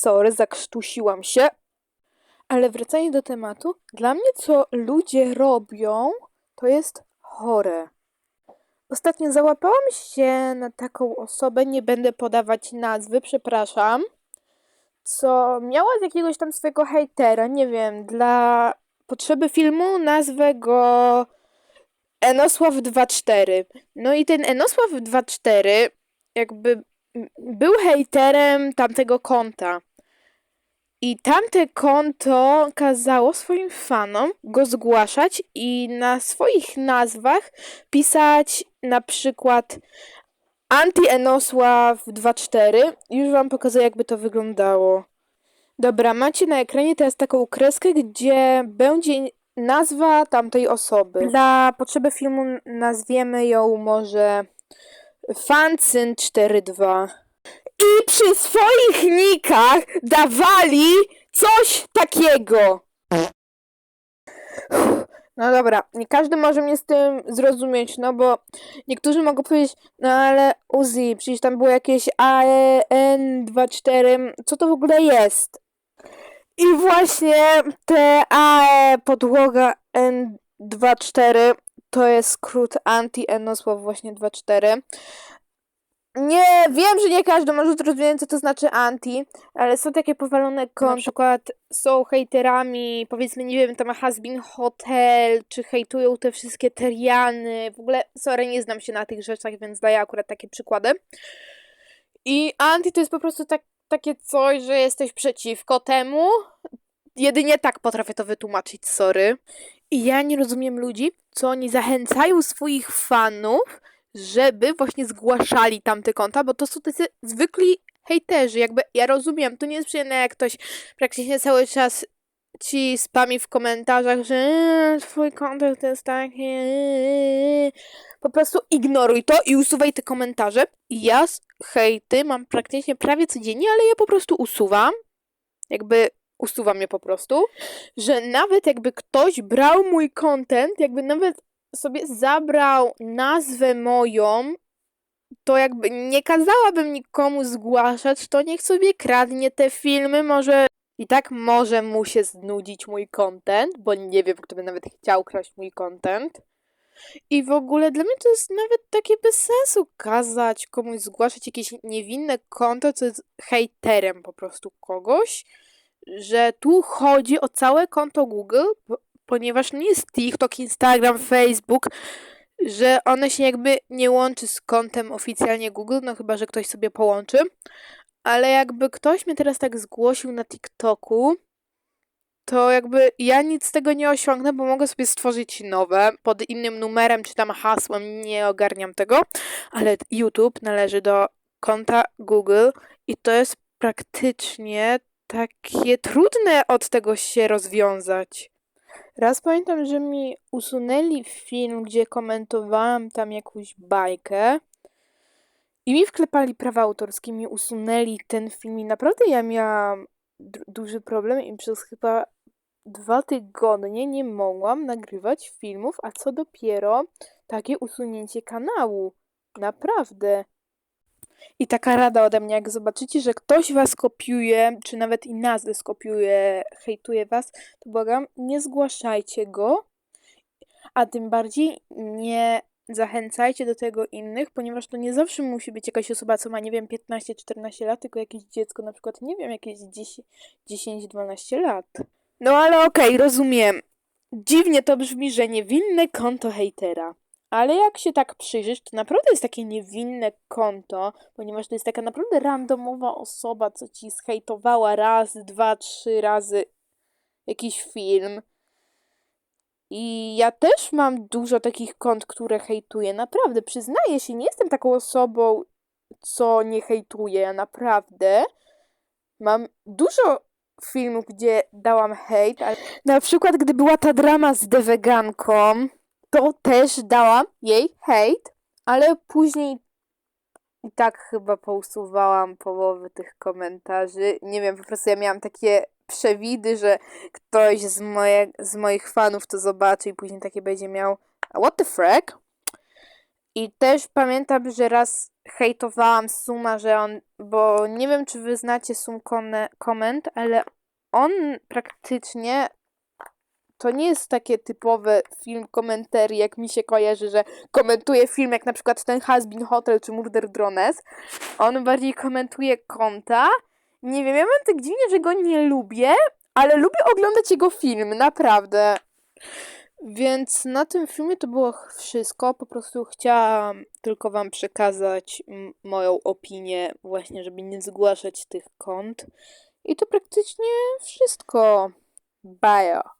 Sorry, zakrztusiłam się. Ale wracając do tematu, dla mnie co ludzie robią, to jest chore. Ostatnio załapałam się na taką osobę, nie będę podawać nazwy, przepraszam, co miała z jakiegoś tam swojego hejtera, nie wiem, dla potrzeby filmu nazwę go Enosław24. No i ten Enosław24 jakby m- był hejterem tamtego konta. I tamte konto kazało swoim fanom go zgłaszać i na swoich nazwach pisać na przykład Anti-Enosław24. Już wam pokazuję, jakby to wyglądało. Dobra, macie na ekranie teraz taką kreskę, gdzie będzie nazwa tamtej osoby. Dla potrzeby filmu nazwiemy ją może Fancyn42. I przy swoich nikach dawali coś takiego. No dobra, nie każdy może mnie z tym zrozumieć, no bo niektórzy mogą powiedzieć, no ale Uzi, przecież tam było jakieś AEN24, co to w ogóle jest? I właśnie te AE podłoga N24 to jest skrót anti-enosław właśnie 24. Nie, wiem, że nie każdy może zrozumieć, co to znaczy anti, ale są takie powalone konta, na przykład są hejterami, powiedzmy, nie wiem, tam Hasbin Hotel, czy hejtują te wszystkie teriany, w ogóle, sorry, nie znam się na tych rzeczach, więc daję akurat takie przykłady. I anti to jest po prostu tak, takie coś, że jesteś przeciwko temu, jedynie tak potrafię to wytłumaczyć, sorry. I ja nie rozumiem ludzi, co oni zachęcają swoich fanów, żeby właśnie zgłaszali tamte konta, bo to są tacy zwykli hejterzy, jakby ja rozumiem, to nie jest przyjemne jak ktoś praktycznie cały czas ci spami w komentarzach, że eee, twój kontakt jest taki eee". po prostu ignoruj to i usuwaj te komentarze. Ja hejty mam praktycznie prawie codziennie, ale ja po prostu usuwam, jakby usuwam je po prostu, że nawet jakby ktoś brał mój content, jakby nawet sobie zabrał nazwę moją, to jakby nie kazałabym nikomu zgłaszać, to niech sobie kradnie te filmy, może i tak może mu się znudzić mój content, bo nie wiem, kto by nawet chciał kraść mój content. I w ogóle dla mnie to jest nawet takie bez sensu kazać komuś zgłaszać jakieś niewinne konto, co jest hejterem po prostu kogoś, że tu chodzi o całe konto Google, ponieważ nie jest TikTok, Instagram, Facebook, że one się jakby nie łączy z kontem oficjalnie Google, no chyba, że ktoś sobie połączy. Ale jakby ktoś mnie teraz tak zgłosił na TikToku, to jakby ja nic z tego nie osiągnę, bo mogę sobie stworzyć nowe pod innym numerem czy tam hasłem, nie ogarniam tego, ale YouTube należy do konta Google i to jest praktycznie takie trudne od tego się rozwiązać. Raz pamiętam, że mi usunęli film, gdzie komentowałam tam jakąś bajkę i mi wklepali prawa autorskie, mi usunęli ten film i naprawdę ja miałam du- duży problem i przez chyba dwa tygodnie nie mogłam nagrywać filmów, a co dopiero takie usunięcie kanału. Naprawdę. I taka rada ode mnie, jak zobaczycie, że ktoś was kopiuje, czy nawet i nazwy skopiuje, hejtuje was, to błagam, nie zgłaszajcie go, a tym bardziej nie zachęcajcie do tego innych, ponieważ to nie zawsze musi być jakaś osoba, co ma, nie wiem, 15-14 lat, tylko jakieś dziecko, na przykład, nie wiem, jakieś 10-12 lat. No ale okej, rozumiem. Dziwnie to brzmi, że niewinne konto hejtera. Ale jak się tak przyjrzysz, to naprawdę jest takie niewinne konto, ponieważ to jest taka naprawdę randomowa osoba, co ci zhejtowała raz, dwa, trzy razy jakiś film. I ja też mam dużo takich kont, które hejtuję. Naprawdę, przyznaję się, nie jestem taką osobą, co nie hejtuje. Ja naprawdę mam dużo filmów, gdzie dałam hejt. Ale... Na przykład, gdy była ta drama z deweganką, to też dałam jej hejt, ale później i tak chyba pousuwałam połowę tych komentarzy. Nie wiem, po prostu ja miałam takie przewidy, że ktoś z, moje, z moich fanów to zobaczy i później takie będzie miał "A what the frack? I też pamiętam, że raz hejtowałam Suma, że on, bo nie wiem, czy wy znacie Sum Comment, ale on praktycznie to nie jest takie typowe film komentarii, jak mi się kojarzy, że komentuje film jak na przykład ten Hasbin Hotel czy Murder Drones. On bardziej komentuje konta. Nie wiem, ja mam tak dziwnie, że go nie lubię, ale lubię oglądać jego film, naprawdę. Więc na tym filmie to było wszystko. Po prostu chciałam tylko Wam przekazać moją opinię, właśnie, żeby nie zgłaszać tych kont. I to praktycznie wszystko. Bye.